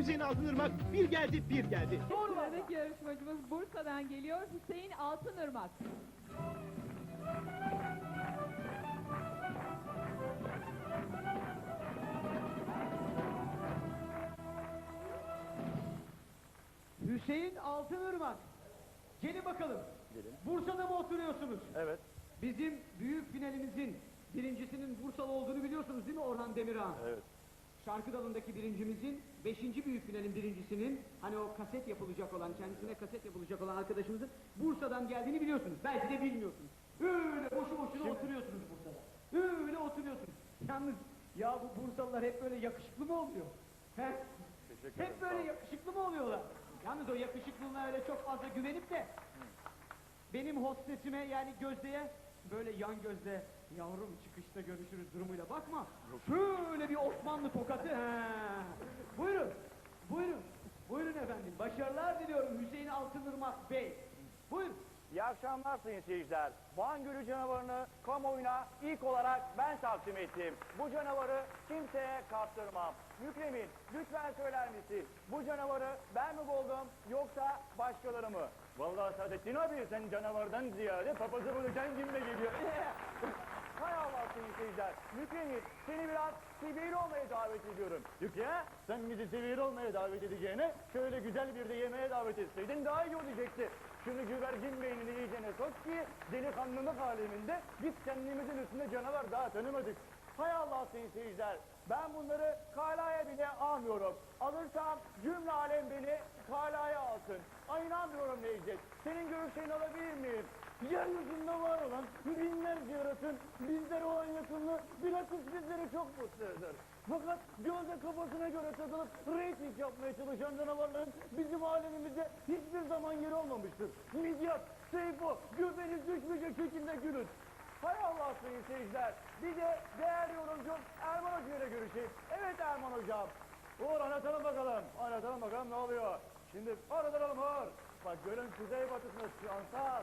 Hüseyin Altınırmak bir geldi bir geldi. Sıradaki yarışmacımız Bursa'dan geliyor Hüseyin Altınırmak. Hüseyin Altınırmak. Gelin bakalım. Bursa'da mı oturuyorsunuz? Evet. Bizim büyük finalimizin birincisinin Bursalı olduğunu biliyorsunuz değil mi Orhan Demirağ? Evet. Şarkı dalındaki birincimizin, beşinci büyük finalin birincisinin, hani o kaset yapılacak olan, kendisine kaset yapılacak olan arkadaşımızın Bursa'dan geldiğini biliyorsunuz. Belki de bilmiyorsunuz. Öyle boşu boşuna oturuyorsunuz Bursa'da. Öyle oturuyorsunuz. Yalnız ya bu Bursalılar hep böyle yakışıklı mı oluyor? He? Teşekkür ederim. Hep böyle yakışıklı mı oluyorlar? Yalnız o yakışıklılığına öyle çok fazla güvenip de benim hostesime yani Gözde'ye böyle yan gözle yavrum çıkışta görüşürüz durumuyla bakma. Şöyle bir Osmanlı tokatı. He. Buyurun. Buyurun. Buyurun efendim. Başarılar diliyorum Hüseyin Altınırmak Bey. Buyurun. İyi akşamlar sayın seyirciler. Van Gölü canavarını kamuoyuna ilk olarak ben takdim ettim. Bu canavarı kimseye kaptırmam. Mükremin lütfen söyler misin? Bu canavarı ben mi buldum yoksa başkaları mı? Vallahi Saadettin abi sen canavardan ziyade papazı bulacaksın gibi geliyor. Hay sayın seyirciler. Mükremin seni biraz sivil olmaya davet ediyorum. Ha, sen bizi sivil olmaya davet edeceğine şöyle güzel bir de yemeğe davet etseydin daha iyi olacaktı. Şunu güvercin beynini iyicene sok ki delikanlılık aleminde biz kendimizin üstünde canavar daha tanımadık. Hay Allah sayın seyirciler. Ben bunları kalaya bile almıyorum. Alırsam cümle alem beni kalaya alsın. Ay inanmıyorum Necdet. Senin görüşlerini alabilir miyim? Yeryüzünde var olan binlerce yaratın bizlere olan yakınlığı bilakis bizleri çok mutlu eder. Fakat gözle kafasına göre takılıp reyting yapmaya çalışan canavarların bizim alemimizde hiçbir zaman yeri olmamıştır. Midyat, Seyfo, göbeğiniz düşmeyecek şekilde gülün. Hay Allah sayın seyirciler. Bir de değerli yorumcum Erman Hoca ile görüşeyim. Evet Erman Hocam. Uğur anlatalım bakalım. Anlatalım bakalım ne oluyor. Şimdi aratalım Uğur. Bak gölün kuzey batısında şansal.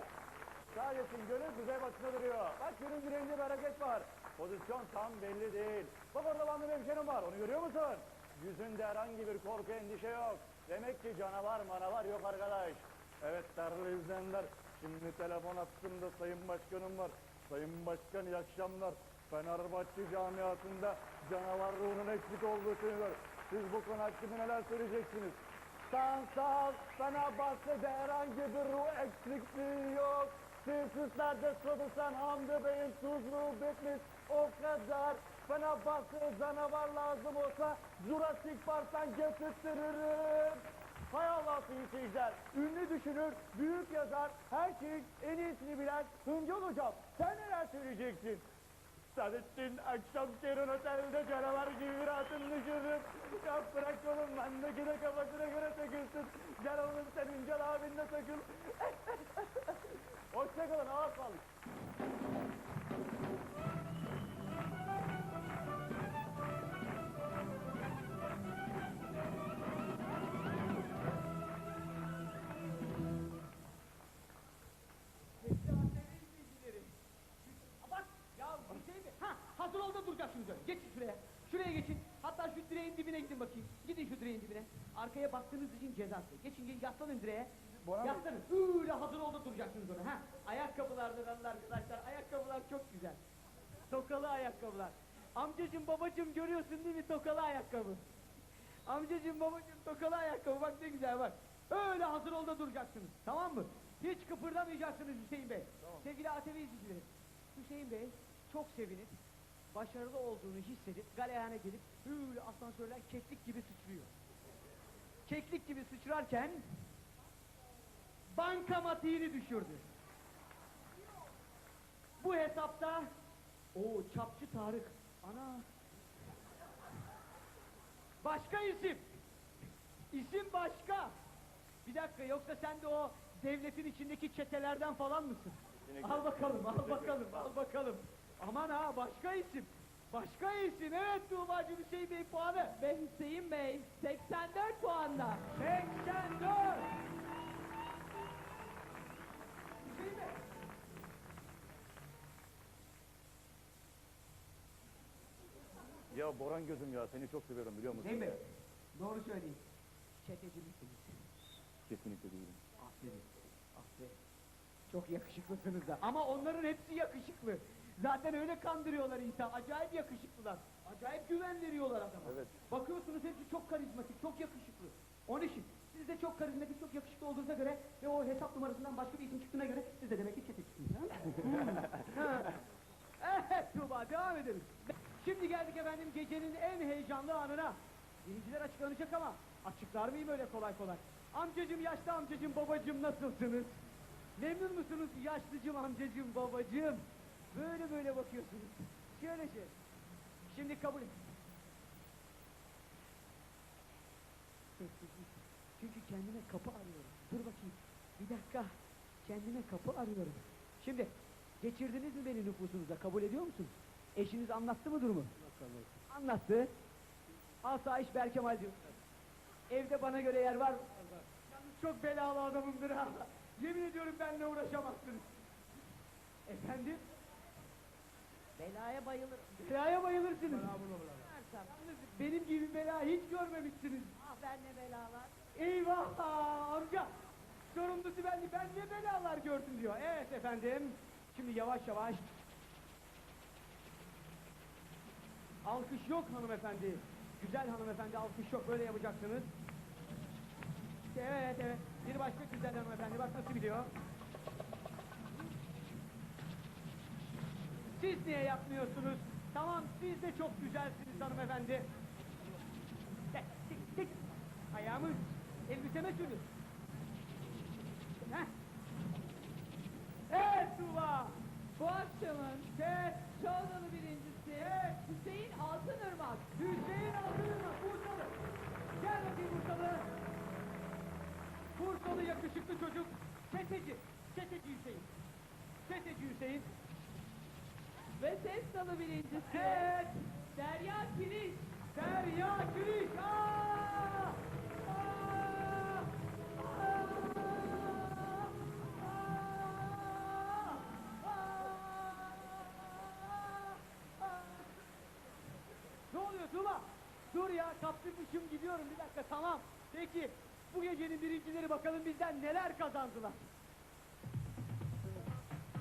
Sadece gölün kuzey batısında duruyor. Bak gölün güneyinde bir hareket var. Pozisyon tam belli değil. Bak orada bandı hemşerim var. Onu görüyor musun? Yüzünde herhangi bir korku endişe yok. Demek ki canavar manavar yok arkadaş. Evet değerli izleyenler. Şimdi telefon attığımda Sayın Başkanım var. Sayın Başkan iyi akşamlar. Fenerbahçe camiasında canavar ruhunun eksik olduğu söylüyor. Siz bu konu hakkında neler söyleyeceksiniz? Sansal Fenerbahçe'de herhangi bir ruh eksikliği yok. Sirküslerde çalışan Hamdi Bey'in tuzluğu bitmiş o kadar. Fenerbahçe'ye canavar lazım olsa Jurassic Park'tan getirtirim. Hay Allah seyirciler. Ünlü düşünür, büyük yazar, her şeyin en iyisini bilen Hıncal Hocam. Sen neler söyleyeceksin? Saadettin akşam Kerin Otel'de canavar gibi bir hatun düşürdüm. Ya bırak oğlum bendeki de kafasına göre takılsın. Gel oğlum sen Hıncal abinle takıl. gidin bakayım. Gidin şu direğin dibine. Arkaya baktığınız için cezası. Geçin yaslanın direğe. Yaslanın. Öyle hazır ol da duracaksınız öyle. Ha. Ayakkabılardan arkadaşlar. Ayakkabılar çok güzel. Tokalı ayakkabılar. Amcacım babacım görüyorsun değil mi tokalı ayakkabı. Amcacım babacım tokalı ayakkabı bak ne güzel bak. Öyle hazır ol da duracaksınız. Tamam mı? Hiç kıpırdamayacaksınız Hüseyin Bey. Sevgili ATV izleyicileri. Hüseyin Bey çok sevinip başarılı olduğunu hissedip galeyana gelip öyle asansörler keklik gibi sıçrıyor. Keklik gibi sıçrarken bankamatiğini düşürdü. Bu hesapta o çapçı Tarık. Ana. Başka isim. İsim başka. Bir dakika yoksa sen de o devletin içindeki çetelerden falan mısın? Al bakalım, al bakalım, al bakalım. Aman ha başka isim. Başka isim. Evet Tuğba'cığım Hüseyin Bey puanı. Ve Hüseyin Bey 84 puanda. 84. Hüseyin Bey. Ya Boran gözüm ya seni çok seviyorum biliyor musun? Hüseyin Bey. Doğru söyleyin. çeteci misiniz? Kesinlikle değilim. Aferin. Aferin. Çok yakışıklısınız da. Ama onların hepsi yakışıklı. Zaten öyle kandırıyorlar insan. Acayip yakışıklılar. Acayip güven veriyorlar adama. Evet. Bakıyorsunuz hepsi çok karizmatik, çok yakışıklı. Onun için siz de çok karizmatik, çok yakışıklı olduğunuza göre ve o hesap numarasından başka bir isim çıktığına göre siz de demek ki. Ha. evet Tuğba devam edelim. Şimdi geldik efendim gecenin en heyecanlı anına. Birinciler açıklanacak ama açıklar mıyım öyle kolay kolay? Amcacım, yaşlı amcacım, babacım nasılsınız? Memnun musunuz yaşlıcım, amcacım, babacım? Böyle böyle bakıyorsunuz. Şöyle şey. Şimdi kabul et. Sessizlik. Çünkü kendime kapı arıyorum. Dur bakayım. Bir dakika. Kendime kapı arıyorum. Şimdi geçirdiniz mi beni nüfusunuza? Kabul ediyor musunuz? Eşiniz anlattı mı durumu? Anlattı. Asayiş Berkemal diyor. Evde bana göre yer var. Yalnız çok belalı adamımdır ha. Yemin ediyorum benimle uğraşamazsınız. Efendim? Belaya bayılırım. Belaya bayılırsınız. Yalnız benim gibi bela hiç görmemişsiniz. Ah ben ne belalar. Eyvah amca. Sorumlusu ben, ben ne belalar gördüm diyor. Evet efendim. Şimdi yavaş yavaş. Alkış yok hanımefendi. Güzel hanımefendi alkış yok. Böyle yapacaksınız. Evet evet. Bir başka güzel hanımefendi. Bak nasıl biliyor. Siz niye yapmıyorsunuz? Tamam siz de çok güzelsiniz hanımefendi. Tek, tek, tek. Ayağımı elbiseme sürdüm. Heh. Evet Tuğba. Bu akşamın Evet. Şovdalı birincisi Evet. Hüseyin Altınırmak. Hüseyin Aldırma Bursalı. Gel bakayım Bursalı. Bursalı yakışıklı çocuk. Çeteci. Çeteci Hüseyin. Çeteci Hüseyin. Ses dalı birincisi Evet. Derya Kiliç. Derya. Aa! Aa! Ne oluyor Tuğba? Dur ya kaptırmışım gidiyorum bir dakika tamam. Peki bu gecenin birincileri bakalım bizden neler kazandılar.